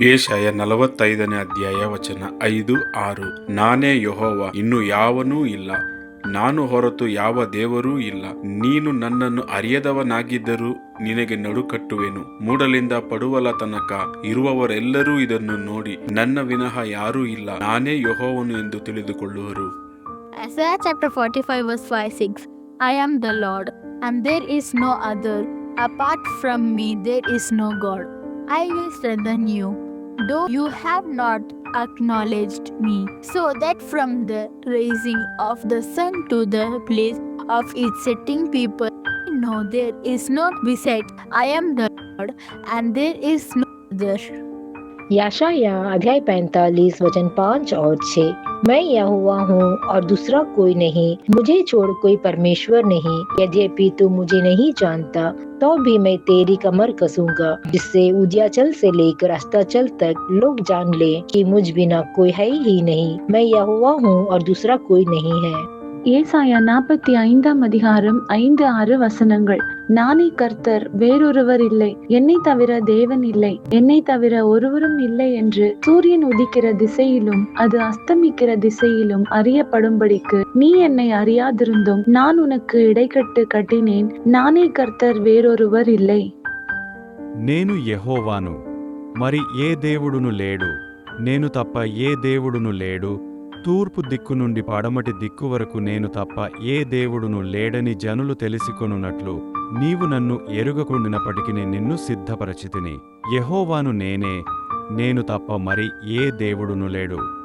ಏಷಯ ನಲವತ್ತೈದನೇ ಅಧ್ಯಾಯ ವಚನ. ಐದು ಆರು ನಾನೇ ಯಹೋವ ಇನ್ನು ಯಾವನೂ ಇಲ್ಲ. ನಾನು ಹೊರತು ಯಾವ ದೇವರೂ ಇಲ್ಲ. ನೀನು ನನ್ನನ್ನು ಅರಿಯದವನಾಗಿದ್ದರೂ ನಿನಗೆ ನಡುಕಟ್ಟುವೆನು. ಮೂಡಲಿಂದ ಪಡುವಲ ತನಕ ಇರುವವರೆಲ್ಲರೂ ಇದನ್ನು ನೋಡಿ ನನ್ನ ವಿನಃ ಯಾರೂ ಇಲ್ಲ. ನಾನೇ ಯಹೋವನು ಎಂದು ತಿಳಿದುಕೊಳ್ಳುವರು. Isaiah chapter 45, verse 5 6 I am the Lord, and there is no other. Apart from me, there is no God. I will strengthen you, though you have not acknowledged me, so that from the rising of the sun to the place of its setting, people know there is no beside. I am the Lord, and there is no other. याशाया अध्याय पैंतालीस वचन पाँच और छः मैं यहोवा हूँ और दूसरा कोई नहीं मुझे छोड़ कोई परमेश्वर नहीं यद्यपि तू मुझे नहीं जानता तो भी मैं तेरी कमर कसूंगा जिससे उद्याचल से लेकर अस्ताचल तक लोग जान ले कि मुझ बिना कोई है ही नहीं मैं यहोवा हूँ और दूसरा कोई नहीं है ஏசாயா நாற்பத்தி ஐந்தாம் அதிகாரம் ஐந்து ஆறு வசனங்கள் நானே கர்த்தர் வேறொருவர் இல்லை என்னை தவிர தேவன் இல்லை என்னை தவிர ஒருவரும் இல்லை என்று சூரியன் உதிக்கிற திசையிலும் அது அஸ்தமிக்கிற திசையிலும் அறியப்படும்படிக்கு நீ என்னை அறியாதிருந்தும் நான் உனக்கு இடைக்கட்டு கட்டினேன் நானே கர்த்தர் வேறொருவர் இல்லை నేను యెహోవాను మరి ఏ దేవుడును లేడు నేను తప్ప ఏ దేవుడును లేడు తూర్పు దిక్కు నుండి పడమటి దిక్కు వరకు నేను తప్ప ఏ దేవుడును లేడని జనులు తెలిసికొనున్నట్లు నీవు నన్ను ఎరుగకుండినప్పటికి నిన్ను సిద్ధపరచితిని. యహోవాను నేనే నేను తప్ప మరి ఏ దేవుడును లేడు.